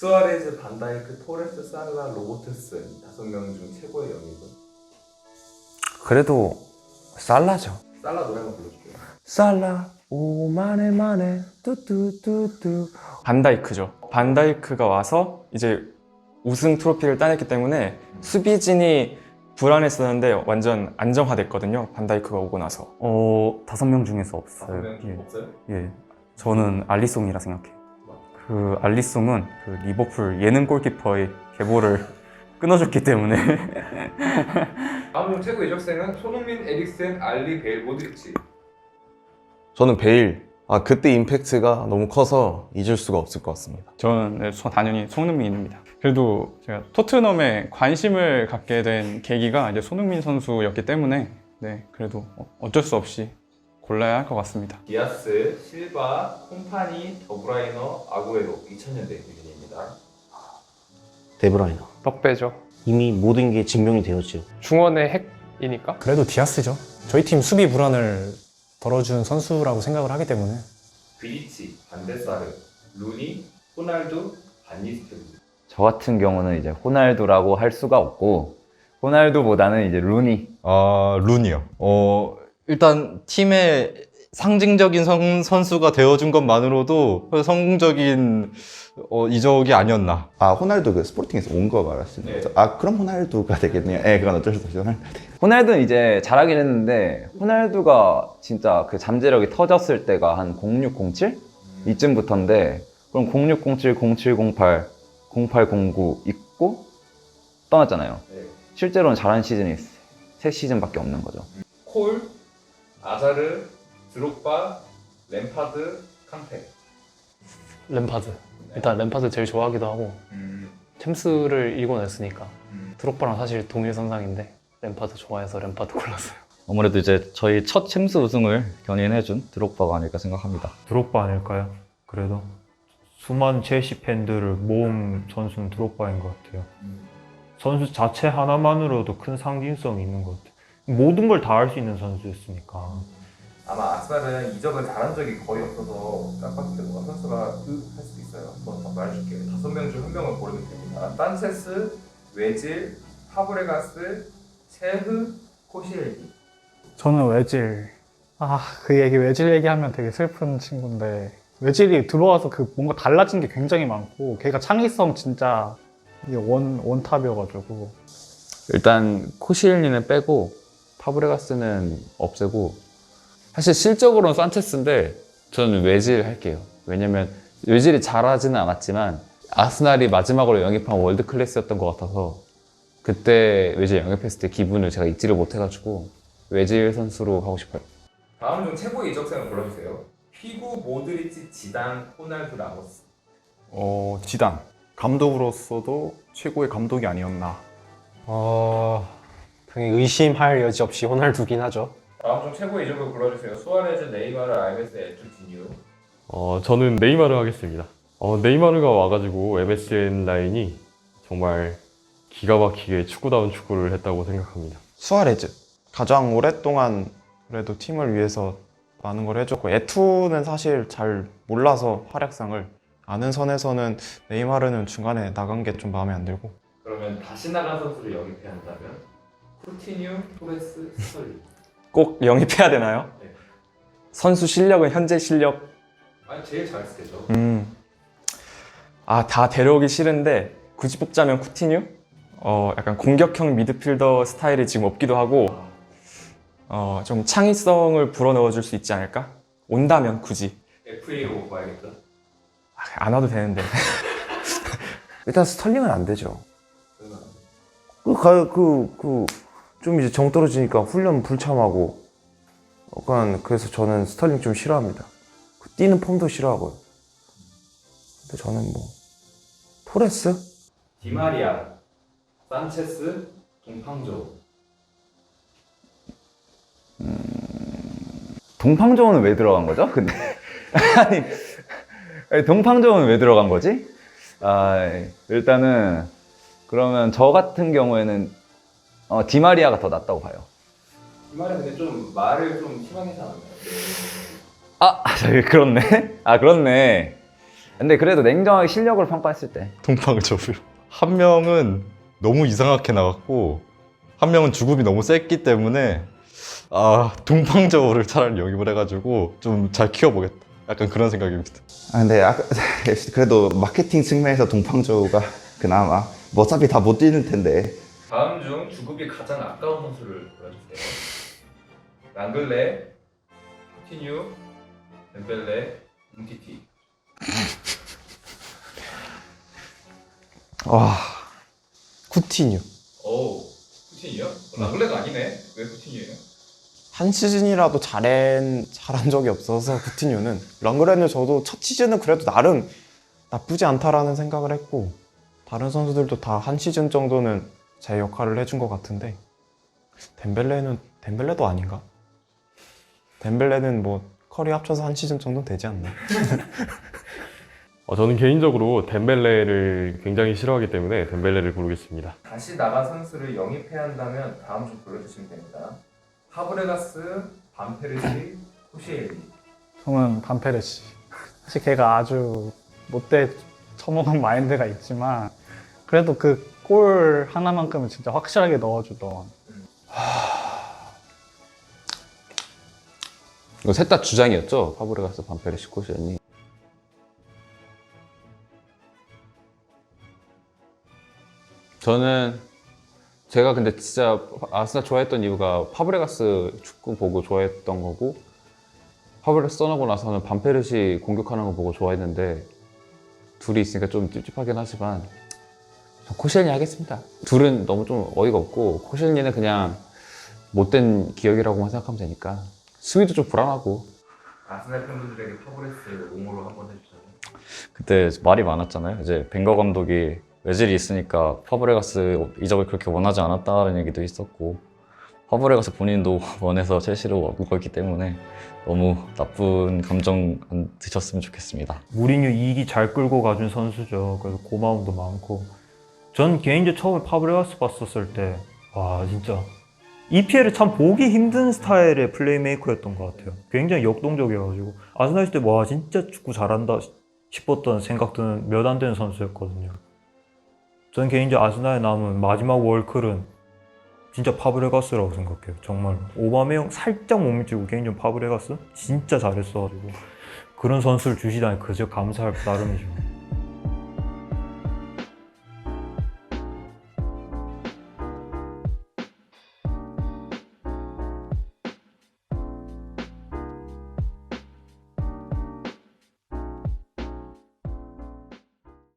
수아레즈, 반다이크, 토레스, 살라, 로보트슨 다섯 명 중 최고의 영입은? 그래도 살라죠. 살라 노래 한번 불러줄게요. 살라 오만에 만에 뚜뚜뚜뚜 반다이크죠. 반다이크가 와서 이제 우승 트로피를 따냈기 때문에 수비진이 불안했었는데 완전 안정화됐거든요. 반다이크가 오고 나서. 어 다섯 명 중에서 없어요. 명중 예. 없어요? 예. 저는 알리송이라 생각해요. 그 알리송은 그 리버풀 예능 골키퍼의 계보를 끊어줬기 때문에 다음 중 최고 이적생은 손흥민, 에릭센, 알리, 베일, 모드리치. 저는 베일. 아 그때 임팩트가 너무 커서 잊을 수가 없을 것 같습니다. 저는 네, 소- 당연히 손흥민입니다. 그래도 제가 토트넘에 관심을 갖게 된 계기가 이제 손흥민 선수였기 때문에 네, 그래도 어- 어쩔 수 없이 골라야 할 것 같습니다. 디아스, 실바, 콤파니, 더브라이너, 아구에로 2000년대 기준입니다. 데브라이너 덕배죠. 이미 모든 게 증명이 되었죠. 중원의 핵이니까. 그래도 디아스죠. 저희 팀 수비 불안을 덜어준 선수라고 생각을 하기 때문에 비리치, 반데사르, 루니, 호날두, 반니스텔리. 저 같은 경우는 이제 호날두라고 할 수가 없고 호날두보다는 이제 루니 아, 룬이요. 어, 일단 팀의 상징적인 선, 선수가 되어준 것만으로도 성공적인 어, 이적이 아니었나. 아 호날두 그 스포팅에서 온 거 말하시는 네. 거죠? 아 그럼 호날두가 되겠네요. 예, 그건 어쩔 수 없이 호날두. 호날두는 이제 잘하긴 했는데 호날두가 진짜 그 잠재력이 터졌을 때가 한 0607 이쯤부터인데 그럼 0607, 0708, 0809 있고 떠났잖아요. 네. 실제로는 잘한 시즌이 세 시즌밖에 없는 거죠. 콜, 아자르, 드록바, 램파드, 칸테. 램파드. 일단 램파드 제일 좋아하기도 하고 음, 챔스를 이겨냈으니까 음. 드록바랑 사실 동일 선상인데 램파드 좋아해서 램파드 골랐어요. 아무래도 이제 저희 첫 챔스 우승을 견인해준 드록바가 아닐까 생각합니다. 드록바 아닐까요? 그래도 수많은 첼시 팬들을 모은 선수는 드록바인 것 같아요. 음. 선수 자체 하나만으로도 큰 상징성이 있는 것 같아요. 모든 걸 다 할 수 있는 선수였으니까. 아마 아스날은 이적을 잘한 적이 거의 없어서 깜빡이게 뭔가 선수가 그할 수도 있어요. 한번 더 말해줄게요. 다섯 명 중 한 명을 고르면 됩니다. 산체스, 외질, 파브레가스, 체흐, 코시엘기. 저는 외질. 아, 그 얘기 외질 얘기하면 되게 슬픈 친구인데 외질이 들어와서 그 뭔가 달라진 게 굉장히 많고 걔가 창의성 진짜 이게 원 원탑이어가지고 일단 코시엘리는 빼고 파브레가스는 없애고 사실 실적으로는 산체스인데 저는 외질 할게요. 왜냐면 외질이 잘하지는 않았지만 아스날이 마지막으로 영입한 월드 클래스였던 것 같아서 그때 외질 영입했을 때 기분을 제가 잊지를 못해가지고 외질 선수로 하고 싶어요. 다음 중 최고 이적생을 골라주세요. 피구, 모드리치, 지단, 호날두, 라모스. 어, 지단. 감독으로서도 최고의 감독이 아니었나. 어 의심할 여지 없이 호날두긴 하죠. 다음 중 최고 이적을 골라주세요. 수아레즈, 네이마르, 알베스, 에투지뉴. 어, 저는 네이마르 하겠습니다. 어, 네이마르가 와가지고 MSN 라인이 정말 기가 막히게 축구다운 축구를 했다고 생각합니다. 수아레즈 가장 오랫동안 그래도 팀을 위해서 많은 걸 해줬고 에투는 사실 잘 몰라서 활약상을 아는 선에서는 네이마르는 중간에 나간 게 좀 마음에 안 들고 그러면 다시 나간 선수를 영입해야 한다면 쿠티뉴, 토레스, 스털리. 꼭 영입해야 되나요? 네. 선수 실력은 현재 실력. 아니 제일 잘했을 때죠. 음. 아, 다 데려오기 싫은데 굳이 뽑자면 쿠티뉴? 어, 약간 공격형 미드필더 스타일이 지금 없기도 하고 어, 좀 창의성을 불어넣어 줄 수 있지 않을까? 온다면 굳이. FA로 봐야겠다. 아, 안 와도 되는데. 일단 스털링은 안 되죠. 그그그 좀 이제 정 떨어지니까 훈련 불참하고 약간 그래서 저는 스털링 좀 싫어합니다. 그 뛰는 폼도 싫어하고요. 근데 저는 뭐 토레스? 디마리아, 산체스, 동팡조. 동팡조는 왜 들어간 거죠? 근데 아니, 아니, 동팡조는 왜 들어간 거지? 아 일단은 그러면 저 같은 경우에는 어, 디마리아가 더 낫다고 봐요. 디마리아 근데 좀 말을 좀 심하게 하지 않았나요? 아 그렇네. 아 그렇네. 근데 그래도 냉정하게 실력을 평가했을 때 동방저뷰. 한 명은 너무 이상하게 나갔고 한 명은 죽음이 너무 셌기 때문에 아 동방저우를 차라리 영입을 해가지고 좀 잘 키워보겠다. 약간 그런 생각입니다. 아 근데 아까 그래도 마케팅 측면에서 동방조가 그나마 뭐 어차피 다 못 뛰는 텐데 중 주급이 가장 아까운 선수를 골라주세요. 랑글레, 쿠티뉴, 덴벨레, umtiti. 와 쿠티뉴 오, 쿠티뉴요? 랑글레가 아니네. 왜 쿠티뉴예요? 한 시즌이라도 잘한 잘한 적이 없어서 쿠티뉴는 랑그레는 저도 첫 시즌은 그래도 나름 나쁘지 않다라는 생각을 했고 다른 선수들도 다 한 시즌 정도는 제 역할을 해준 것 같은데 덴벨레는 덴벨레도 아닌가? 덴벨레는 뭐 커리 합쳐서 한 시즌 정도 되지 않나? 어, 저는 개인적으로 덴벨레를 굉장히 싫어하기 때문에 덴벨레를 고르겠습니다. 다시 나간 선수를 영입해야 한다면 다음 중 골라주시면 됩니다. 파브레가스, 반페르시, 코시엘리. 저는 반페르시. 사실 걔가 아주 못돼 처먹은 마인드가 있지만 그래도 그 골 하나만큼은 진짜 확실하게 넣어주던 이거 셋 다 주장이었죠? 파브레가스, 반페르시, 코시엘니. 저는 제가 근데 진짜 아스날 좋아했던 이유가 파브레가스 축구 보고 좋아했던 거고 파브레가스 떠나고 나서는 반페르시 공격하는 거 보고 좋아했는데 둘이 있으니까 좀 찝찝하긴 하지만 전 코시엘니 하겠습니다. 둘은 너무 좀 어이가 없고 코시엘니는 그냥 못된 기억이라고만 생각하면 되니까 수위도 좀 불안하고 아스날 팬분들에게 파브레스 옹호를 한번 해주세요. 그때 말이 많았잖아요. 이제 벵거 감독이 외질이 있으니까 파브레가스 이적을 그렇게 원하지 않았다는 얘기도 있었고 파브레가스 본인도 원해서 첼시로 온 거기 때문에 너무 나쁜 감정 안 드셨으면 좋겠습니다. 무리뉴 2기 잘 끌고 가준 선수죠. 그래서 고마움도 많고. 전 개인적으로 처음에 파브레가스 봤었을 때, 와, 진짜. EPL을 참 보기 힘든 스타일의 플레이메이커였던 것 같아요. 굉장히 역동적이어가지고. 아스날 때, 와, 진짜 축구 잘한다 싶었던 생각 드는 몇 안 되는 선수였거든요. 전 개인적으로 아스날에 남은 마지막 월클은 진짜 파브레가스라고 생각해요. 정말. 오바메용 살짝 못 미치고 개인적으로 파브레가스? 진짜 잘했어가지고. 그런 선수를 주시다니 그저 감사할 따름이죠.